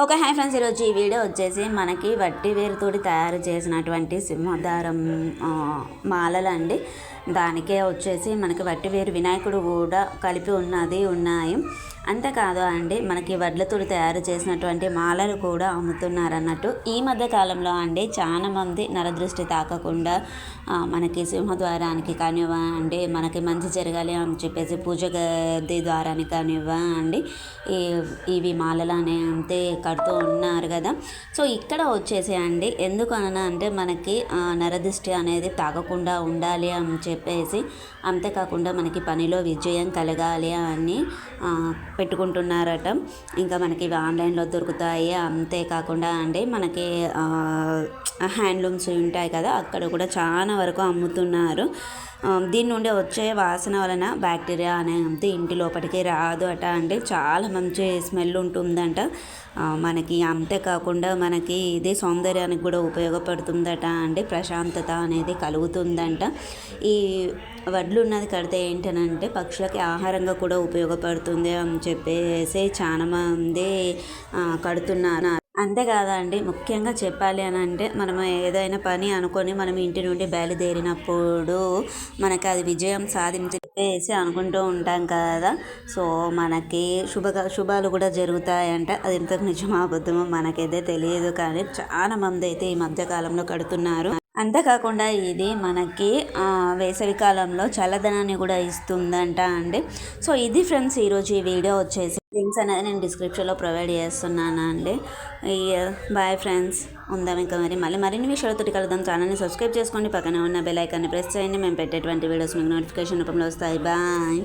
ఒక hi friends. ఈరోజు ఈ వీడియో వచ్చేసి మనకి వట్టి వేరుతోటి తయారు చేసినటువంటి సింహదారం ఆ, మాలలండి. దానికే వచ్చేసి మనకి వట్టి వేరు వినాయకుడు కూడా కలిపి ఉన్నది ఉన్నాయి. అంతేకాదు అండి మనకి వడ్లతోటి తయారు చేసినటువంటి మాలలు కూడా అమ్ముతున్నారన్నట్టు. ఈ మధ్య కాలంలో అండి చాలామంది నరదృష్టి తాకకుండా మనకి సింహద్వారానికి కానివ్వండి మనకి మంచి జరగాలి అని చెప్పేసి పూజ గది ద్వారానికి కానివ్వండి ఈ ఇవి మాలలు అంతే కడుతూ ఉన్నారు కదా. సో ఇక్కడ వచ్చేసి అండి ఎందుకు అంటే మనకి నరదృష్టి అనేది తాగకుండా ఉండాలి అని చెప్పి చెప్పేసి అంతేకాకుండా మనకి పనిలో విజయం కలగాలి అని పెట్టుకుంటున్నారట. ఇంకా మనకి ఇవి ఆన్లైన్లో దొరుకుతాయి. అంతేకాకుండా అండి మనకి హ్యాండ్లూమ్స్ ఉంటాయి కదా అక్కడ కూడా చాలా వరకు అమ్ముతున్నారు. దీని నుండి వచ్చే వాసన వలన బ్యాక్టీరియా అనేది ఇంటి లోపలికి రాదు అట. అండి చాలా మంచి స్మెల్ ఉంటుందంట. మనకి అంతేకాకుండా మనకి ఇది సౌందర్యానికి కూడా ఉపయోగపడుతుందట. అండి ప్రశాంతత అనేది కలుగుతుందంట. ఈ వడ్లు ఉన్నది కడితే ఏంటనంటే పక్షులకి ఆహారంగా కూడా ఉపయోగపడుతుంది అని చెప్పేసి చాలా మంది అంతేకాదండి ముఖ్యంగా చెప్పాలి అని అంటే మనం ఏదైనా పని అనుకొని మనం ఇంటి నుండి బయలుదేరినప్పుడు మనకి అది విజయం సాధించేసి అనుకుంటూ ఉంటాం కదా. సో మనకి శుభ శుభాలు కూడా జరుగుతాయంట. అది ఎంత నిజమో అబద్ధమో మనకైతే తెలియదు కానీ చాలా మంది అయితే ఈ మధ్య కాలంలో కడుతున్నారు. అంతేకాకుండా ఇది మనకి ఆ, వేసవి కాలంలో చల్లదనాన్ని కూడా ఇస్తుందంట అండి. సో ఇది ఫ్రెండ్స్ ఈరోజు ఈ వీడియో వచ్చేసి లింక్స్ అనేది నేను డిస్క్రిప్షన్లో ప్రొవైడ్ చేస్తున్నాను అండి. బాయ్ ఫ్రెండ్స్ ఉందాం ఇంకా మరి. మళ్ళీ మరిన్ని విషయాలతో కలుద్దాం. ఛానల్ని సబ్స్క్రైబ్ చేసుకోండి. పక్కనే ఉన్న బెల్ ఐకాన్ని ప్రెస్ చేయండి. మేము పెట్టేటువంటి వీడియోస్ మీకు నోటిఫికేషన్ రూపంలో వస్తాయి. బాయ్.